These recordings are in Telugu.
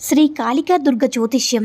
శ్రీ కాళికా దుర్గ జ్యోతిష్యం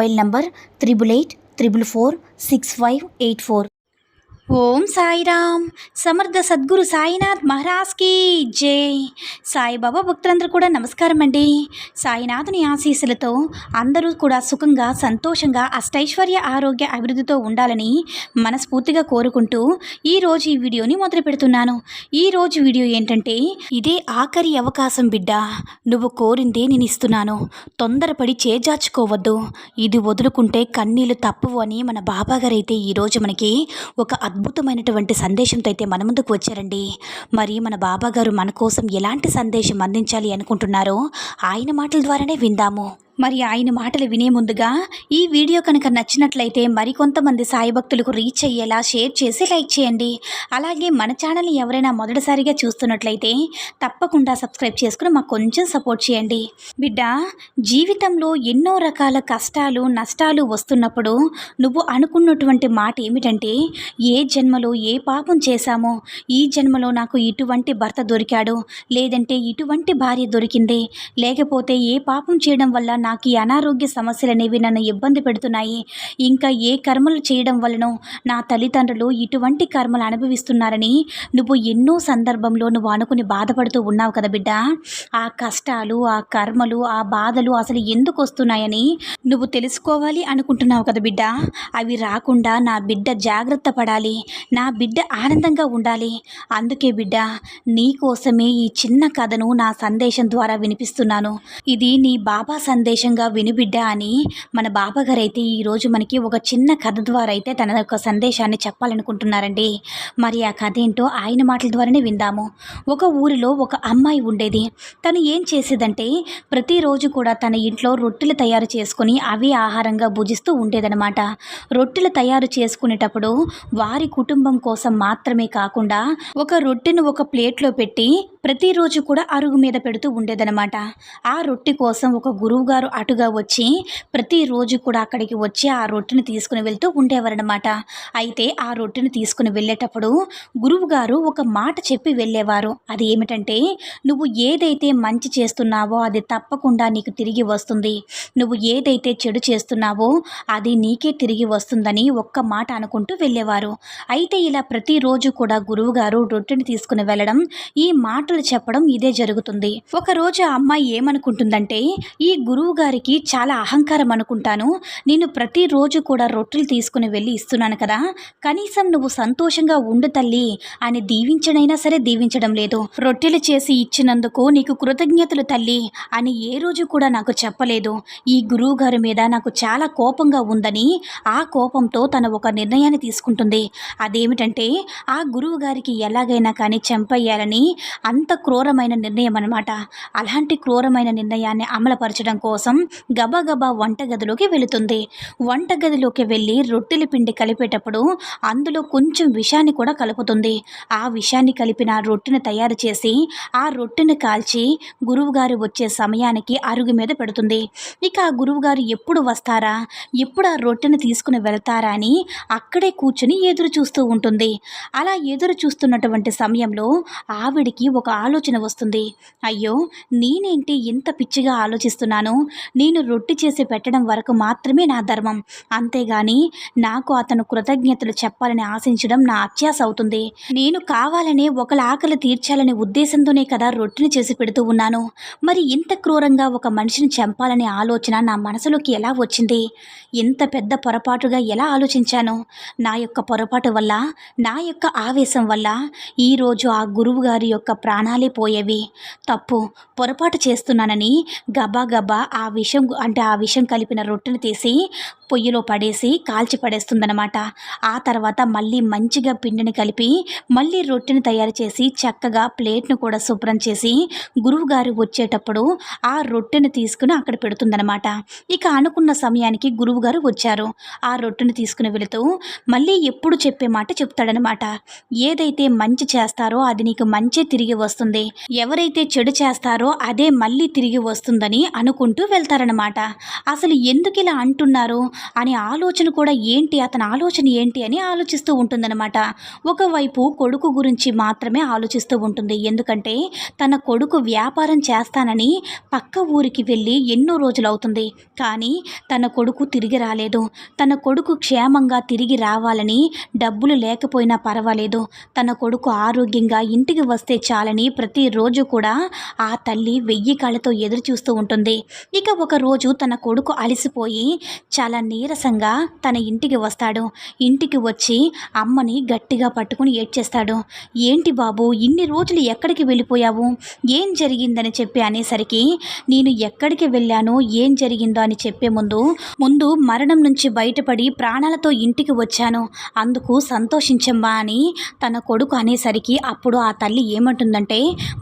mobile number triple eight triple four six five eight four Om Sairam. Samartha Sadguru Sainath మహారాజ్కి జై. సాయిబాబా భక్తులందరూ కూడా నమస్కారం అండి. సాయినాథుని ఆశీస్సులతో అందరూ కూడా సుఖంగా సంతోషంగా అష్టైశ్వర్య ఆరోగ్య అభివృద్ధితో ఉండాలని మనస్ఫూర్తిగా కోరుకుంటూ ఈరోజు ఈ వీడియోని మొదలు పెడుతున్నాను. ఈరోజు వీడియో ఏంటంటే ఇదే ఆఖరి అవకాశం బిడ్డ. నువ్వు కోరిందే నేను ఇస్తున్నాను. తొందరపడి చేజార్చుకోవద్దు. ఇది వదులుకుంటే కన్నీళ్ళు తప్పవు అని మన బాబాగారైతే ఈరోజు మనకి ఒక అద్భుతమైనటువంటి సందేశంతో అయితే మన ముందుకు వచ్చారండి. మరి మన బాబాగారు మన కోసం ఎలాంటి సందేశం అందించాలి అనుకుంటున్నారో ఆయన మాటల ద్వారానే విందాము. మరి ఆయన మాటలు వినే ముందుగా ఈ వీడియో కనుక నచ్చినట్లయితే మరికొంతమంది సాయి భక్తులకు రీచ్ అయ్యేలా షేర్ చేసి లైక్ చేయండి. అలాగే మన ఛానల్ని ఎవరైనా మొదటిసారిగా చూస్తున్నట్లయితే తప్పకుండా సబ్స్క్రైబ్ చేసుకుని మాకు కొంచెం సపోర్ట్ చేయండి. బిడ్డ జీవితంలో ఎన్నో రకాల కష్టాలు నష్టాలు వస్తున్నప్పుడు నువ్వు అనుకున్నటువంటి మాట ఏమిటంటే ఏ జన్మలో ఏ పాపం చేశామో ఈ జన్మలో నాకు ఇటువంటి భర్త దొరికాడు లేదంటే ఇటువంటి భార్య దొరికింది లేకపోతే ఏ పాపం చేయడం వల్ల నాకు ఈ అనారోగ్య సమస్యలు అనేవి నన్ను ఇబ్బంది పెడుతున్నాయి. ఇంకా ఏ కర్మలు చేయడం వలనో నా తల్లిదండ్రులు ఇటువంటి కర్మలు అనుభవిస్తున్నారని నువ్వు ఎన్నో సందర్భంలో నువ్వు అనుకుని బాధపడుతూ ఉన్నావు కదా బిడ్డ. ఆ కష్టాలు ఆ కర్మలు ఆ బాధలు అసలు ఎందుకు వస్తున్నాయని నువ్వు తెలుసుకోవాలి అనుకుంటున్నావు కదా బిడ్డ. అవి రాకుండా నా బిడ్డ జాగ్రత్త పడాలి. నా బిడ్డ ఆనందంగా ఉండాలి. అందుకే బిడ్డ నీకోసమే ఈ చిన్న కథను నా సందేశం ద్వారా వినిపిస్తున్నాను. ఇది నీ బాబా సందేశం. సందేశంగా వినుబిడ్డ అని మన బాబాగారు అయితే ఈరోజు మనకి ఒక చిన్న కథ ద్వారా అయితే తన యొక్క సందేశాన్ని చెప్పాలనుకుంటున్నారండి. మరి ఆ కథ ఏంటో ఆయన మాటల ద్వారానే విందాము. ఒక ఊరిలో ఒక అమ్మాయి ఉండేది. తను ఏం చేసేదంటే ప్రతిరోజు కూడా తన ఇంట్లో రొట్టెలు తయారు చేసుకుని అవి ఆహారంగా భుజిస్తూ ఉండేదనమాట రొట్టెలు తయారు చేసుకునేటప్పుడు వారి కుటుంబం కోసం మాత్రమే కాకుండా ఒక రొట్టెను ఒక ప్లేట్లో పెట్టి ప్రతిరోజు కూడా అరుగు మీద పెడుతూ ఉండేదనమాట ఆ రొట్టె కోసం ఒక గురువుగారు అటుగా వచ్చి ప్రతిరోజు కూడా అక్కడికి వచ్చి ఆ రొట్టెని తీసుకుని వెళ్తూ ఉండేవారనమాట అయితే ఆ రొట్టెని తీసుకుని వెళ్ళేటప్పుడు గురువుగారు ఒక మాట చెప్పి వెళ్ళేవారు. అది ఏమిటంటే నువ్వు ఏదైతే మంచి చేస్తున్నావో అది తప్పకుండా నీకు తిరిగి వస్తుంది. నువ్వు ఏదైతే చెడు చేస్తున్నావో అది నీకే తిరిగి వస్తుందని ఒక్క మాట అనుకుంటూ వెళ్ళేవారు. అయితే ఇలా ప్రతిరోజు కూడా గురువుగారు రొట్టెని తీసుకుని వెళ్ళడం ఈ మాట మాటలు చెప్పడం ఇదే జరుగుతుంది. ఒకరోజు ఆ అమ్మాయి ఏమనుకుంటుందంటే ఈ గురువు గారికి చాలా అహంకారం అనుకుంటాను. నేను ప్రతిరోజు కూడా రొట్టెలు తీసుకుని వెళ్ళి ఇస్తున్నాను కదా. కనీసం నువ్వు సంతోషంగా ఉండు తల్లి. అని దీవించడైనా సరే దీవించడం లేదు. రొట్టెలు చేసి ఇచ్చినందుకు నీకు కృతజ్ఞతలు తల్లి అని ఏ రోజు కూడా నాకు చెప్పలేదు. ఈ గురువు గారి మీద నాకు చాలా కోపంగా ఉందని ఆ కోపంతో తన ఒక నిర్ణయాన్ని తీసుకుంటుంది. అదేమిటంటే ఆ గురువు గారికి ఎలాగైనా కానీ చంపేయాలని అంత అంత క్రూరమైన నిర్ణయం అనమాట అలాంటి క్రూరమైన నిర్ణయాన్ని అమలుపరచడం కోసం గబగబా వంటగదిలోకి వెళుతుంది. వంటగదిలోకి వెళ్ళి రొట్టెల పిండి కలిపేటప్పుడు అందులో కొంచెం విషాన్ని కూడా కలుపుతుంది. ఆ విషాన్ని కలిపిన రొట్టెను తయారు చేసి ఆ రొట్టెను కాల్చి గురువుగారు వచ్చే సమయానికి అరుగు మీద పెడుతుంది. ఇక ఆ గురువుగారు ఎప్పుడు వస్తారా? ఎప్పుడు ఆ రొట్టెను తీసుకుని వెళ్తారా అని అక్కడే కూర్చుని ఎదురు చూస్తూ ఉంటుంది. అలా ఎదురు చూస్తున్నటువంటి సమయంలో ఆవిడికి ఒక ఆలోచన వస్తుంది. అయ్యో నేనేంటి ఇంత పిచ్చిగా ఆలోచిస్తున్నాను? నేను రొట్టె చేసి పెట్టడం వరకు మాత్రమే నా ధర్మం. అంతేగాని నాకు అతను కృతజ్ఞతలు చెప్పాలని ఆశించడం నా అత్యాస అవుతుంది. నేను కావాలనే ఒకళ్ళ ఆకలి తీర్చాలనే ఉద్దేశంతోనే కదా రొట్టెని చేసి పెడుతూ ఉన్నాను. మరి ఇంత క్రూరంగా ఒక మనిషిని చంపాలనే ఆలోచన నా మనసులోకి ఎలా వచ్చింది? ఇంత పెద్ద పొరపాటుగా ఎలా ఆలోచించాను? నా యొక్క పొరపాటు వల్ల నా యొక్క ఆవేశం వల్ల ఈరోజు ఆ గురువుగారి యొక్క ప్రాణ ప్రాణాలే పోయేవి. తప్పు. పొరపాటు చేస్తున్నానని గబా గబా ఆ విషం అంటే ఆ విషం కలిపిన రొట్టెను తీసి పొయ్యిలో పడేసి కాల్చి పడేస్తుందనమాట ఆ తర్వాత మళ్ళీ మంచిగా పిండిని కలిపి మళ్ళీ రొట్టెని తయారు చేసి చక్కగా ప్లేట్ను కూడా శుభ్రం చేసి గురువుగారు వచ్చేటప్పుడు ఆ రొట్టెను తీసుకుని అక్కడ పెడుతుందనమాట ఇక అనుకున్న సమయానికి గురువుగారు వచ్చారు. ఆ రొట్టెను తీసుకుని వెళుతూ మళ్ళీ ఎప్పుడు చెప్పే మాట చెప్తాడనమాట ఏదైతే మంచి చేస్తారో అది నీకు మంచి తిరిగి వస్తుంది. వస్తుంది. ఎవరైతే చెడు చేస్తారో అదే మళ్ళీ తిరిగి వస్తుందని అనుకుంటూ వెళ్తారనమాట అసలు ఎందుకు ఇలా అంటున్నారు? అనే ఆలోచన కూడా ఏంటి? అతని ఆలోచన ఏంటి అని ఆలోచిస్తూ ఉంటుందన్నమాట. ఒకవైపు కొడుకు గురించి మాత్రమే ఆలోచిస్తూ ఉంటుంది. ఎందుకంటే తన కొడుకు వ్యాపారం చేస్తానని పక్క ఊరికి వెళ్ళి ఎన్నో రోజులు అవుతుంది. కానీ తన కొడుకు తిరిగి రాలేదు. తన కొడుకు క్షేమంగా తిరిగి రావాలని డబ్బులు లేకపోయినా పర్వాలేదు. తన కొడుకు ఆరోగ్యంగా ఇంటికి వస్తే చాలని ప్రతిరోజు కూడా ఆ తల్లి వెయ్యి కాళ్ళతో ఎదురు చూస్తూ ఉంటుంది. ఇక ఒక రోజు తన కొడుకు అలసిపోయి చాలా నీరసంగా తన ఇంటికి వస్తాడు. ఇంటికి వచ్చి అమ్మని గట్టిగా పట్టుకుని ఏడ్చేస్తాడు. ఏంటి బాబు ఇన్ని రోజులు ఎక్కడికి వెళ్ళిపోయావు? ఏం జరిగిందని చెప్పి అనేసరికి నేను ఎక్కడికి వెళ్ళాను ఏం జరిగిందో అని చెప్పే ముందు ముందు మరణం నుంచి బయటపడి ప్రాణాలతో ఇంటికి వచ్చాను. అందుకు సంతోషించమ్మా అని తన కొడుకు అనేసరికి అప్పుడు ఆ తల్లి ఏమంటుందంటే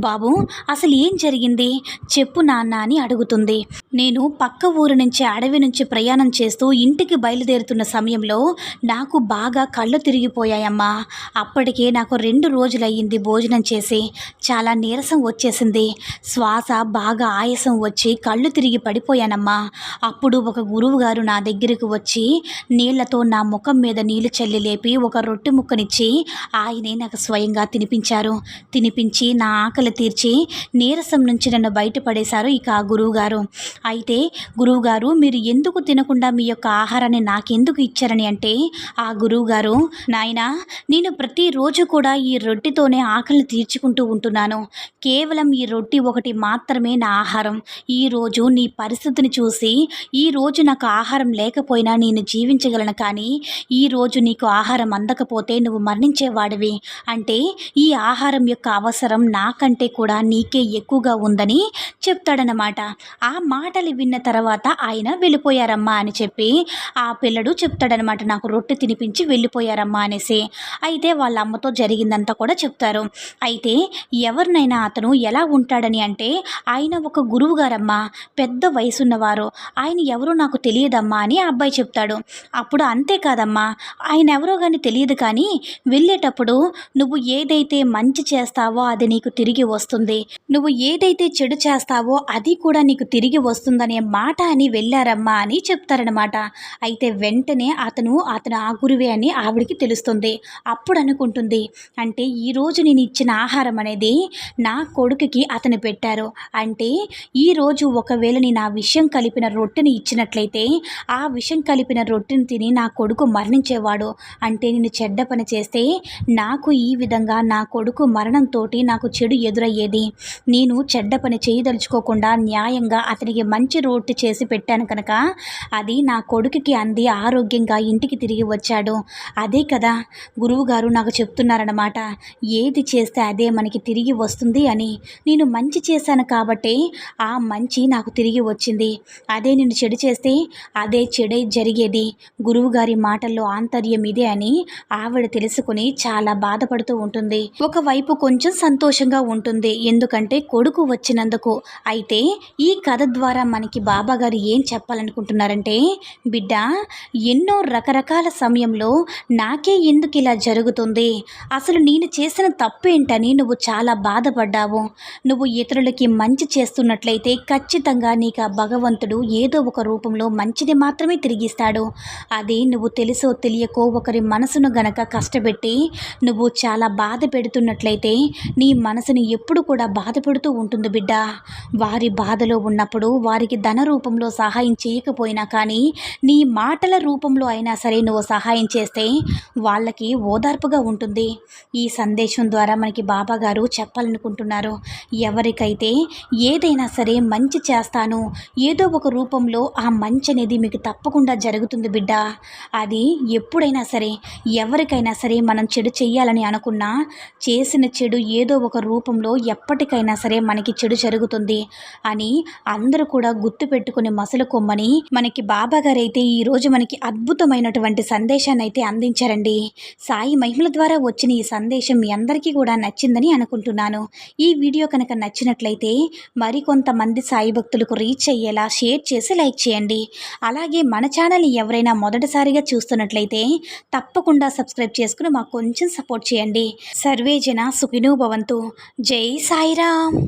బాబు అసలు ఏం జరిగింది? చెప్పు నాన్న అని అడుగుతుంది. నేను పక్క ఊరు నుంచి అడవి నుంచి ప్రయాణం చేస్తూ ఇంటికి బయలుదేరుతున్న సమయంలో నాకు బాగా కళ్ళు తిరిగిపోయాయమ్మా. అప్పటికే నాకు రెండు రోజులయ్యింది భోజనం చేసి. చాలా నీరసం వచ్చేసింది. శ్వాస బాగా ఆయాసం వచ్చి కళ్ళు తిరిగి పడిపోయానమ్మా. అప్పుడు ఒక గురువు గారు నా దగ్గరికి వచ్చి నీళ్ళతో నా ముఖం మీద నీళ్ళు చల్లి లేపి ఒక రొట్టె ముక్కనిచ్చి ఆయనే నాకు స్వయంగా తినిపించారు. తినిపించి నా ఆకలి తీర్చి నీరసం నుంచి నన్ను బయటపడేశారు ఇక ఆ గురువుగారు. అయితే గురువుగారు మీరు ఎందుకు తినకుండా మీ యొక్క ఆహారాన్ని నాకెందుకు ఇచ్చారని అంటే ఆ గురువుగారు నాయన నేను ప్రతిరోజు కూడా ఈ రొట్టెతోనే ఆకలి తీర్చుకుంటూ ఉంటున్నాను. కేవలం ఈ రొట్టె ఒకటి మాత్రమే నా ఆహారం. ఈరోజు నీ పరిస్థితిని చూసి ఈరోజు నాకు ఆహారం లేకపోయినా నేను జీవించగలను కానీ ఈరోజు నీకు ఆహారం అందకపోతే నువ్వు మరణించేవాడివి. అంటే ఈ ఆహారం యొక్క అవసరం నాకంటే కూడా నీకే ఎక్కువగా ఉందని చెప్తాడనమాట ఆ మాటలు విన్న తర్వాత ఆయన వెళ్ళిపోయారమ్మా అని చెప్పి ఆ పిల్లడు చెప్తాడనమాట నాకు రొట్టె తినిపించి వెళ్ళిపోయారమ్మా అనేసి. అయితే వాళ్ళ అమ్మతో జరిగిందంతా కూడా చెప్తారు. అయితే ఎవరినైనా అతను ఎలా ఉంటాడని అంటే ఆయన ఒక గురువు గారమ్మా పెద్ద వయసున్నవారు. ఆయన ఎవరో నాకు తెలియదమ్మా అని ఆ అబ్బాయి చెప్తాడు. అప్పుడు అంతేకాదమ్మా ఆయన ఎవరో కానీ తెలియదు కానీ వెళ్ళేటప్పుడు నువ్వు ఏదైతే మంచి చేస్తావో అది నీకు తిరిగి వస్తుంది. నువ్వు ఏదైతే చెడు చేస్తావో అది కూడా నీకు తిరిగి వస్తుందనే మాట అని వెళ్ళారమ్మా అని చెప్తారనమాట అయితే వెంటనే అతను అతను ఆ గురువే అని ఆవిడికి తెలుస్తుంది. అప్పుడు అనుకుంటుంది అంటే ఈరోజు నేను ఇచ్చిన ఆహారం అనేది నా కొడుకుకి అతను పెట్టారు. అంటే ఈరోజు ఒకవేళ నేను ఆ విషయం కలిపిన రొట్టెని ఇచ్చినట్లయితే ఆ విషయం కలిపిన రొట్టెని తిని నా కొడుకు మరణించేవాడు. అంటే నేను చెడ్డ పని చేస్తే నాకు ఈ విధంగా నా కొడుకు మరణంతో నాకు చెడు ఎదురయ్యేది. నేను చెడ్డ పని చేయదలుచుకోకుండా న్యాయంగా అతనికి మంచి రోడ్డు చేసి పెట్టాను కనుక అది నా కొడుకుకి అంది. ఆరోగ్యంగా ఇంటికి తిరిగి వచ్చాడు. అదే కదా గురువుగారు నాకు చెప్తున్నారన్నమాట. ఏది చేస్తే అదే మనకి తిరిగి వస్తుంది అని. నేను మంచి చేశాను కాబట్టి ఆ మంచి నాకు తిరిగి వచ్చింది. అదే నేను చెడు చేస్తే అదే చెడే జరిగేది. గురువుగారి మాటల్లో ఆంతర్యం ఇదే అని ఆవిడ తెలుసుకుని చాలా బాధపడుతూ ఉంటుంది. ఒకవైపు కొంచెం సంతోషం సంతోషంగా ఉంటుంది. ఎందుకంటే కొడుకు వచ్చినందుకు. అయితే ఈ కథ ద్వారా మనకి బాబాగారు ఏం చెప్పాలనుకుంటున్నారంటే బిడ్డ ఎన్నో రకరకాల సమయంలో నాకే ఎందుకు ఇలా జరుగుతుంది? అసలు నేను చేసిన తప్పేంటని నువ్వు చాలా బాధపడ్డావు. నువ్వు ఇతరులకి మంచి చేస్తున్నట్లయితే ఖచ్చితంగా నీకు ఆ భగవంతుడు ఏదో ఒక రూపంలో మంచిది మాత్రమే తిరిగిస్తాడు. అది నువ్వు తెలుసో తెలియకో ఒకరి మనసును గనక కష్టపెట్టి నువ్వు చాలా బాధ పెడుతున్నట్లయితే నీ మనసుని ఎప్పుడు కూడా బాధ పెడుతూ ఉంటుంది బిడ్డ. వారి బాధలో ఉన్నప్పుడు వారికి ధన రూపంలో సహాయం చేయకపోయినా కానీ నీ మాటల రూపంలో అయినా సరే నువ్వు సహాయం చేస్తే వాళ్ళకి ఓదార్పుగా ఉంటుంది. ఈ సందేశం ద్వారా మనకి బాబా గారు చెప్పాలనుకుంటున్నారు. ఎవరికైతే ఏదైనా సరే మంచి చేస్తాను ఏదో ఒక రూపంలో ఆ మంచి అనేది మీకు తప్పకుండా జరుగుతుంది బిడ్డ. అది ఎప్పుడైనా సరే ఎవరికైనా సరే మనం చెడు చేయాలని అనుకున్నా చేసిన చెడు ఏదో ఒక రూపంలో ఎప్పటికైనా సరే మనకి చెడు జరుగుతుంది అని అందరూ కూడా గుర్తు పెట్టుకుని మసలు కొమ్మని మనకి బాబా గారు అయితే ఈరోజు మనకి అద్భుతమైనటువంటి సందేశాన్ని అయితే అందించారండి. సాయి మహిమల ద్వారా వచ్చిన ఈ సందేశం మీ అందరికీ కూడా నచ్చిందని అనుకుంటున్నాను. ఈ వీడియో కనుక నచ్చినట్లయితే మరికొంతమంది సాయి భక్తులకు రీచ్ అయ్యేలా షేర్ చేసి లైక్ చేయండి. అలాగే మన ఛానల్ని ఎవరైనా మొదటిసారిగా చూస్తున్నట్లయితే తప్పకుండా సబ్స్క్రైబ్ చేసుకుని మాకు కొంచెం సపోర్ట్ చేయండి. సర్వేజన సుఖినూ భవంతు. జై సాయిరామ్.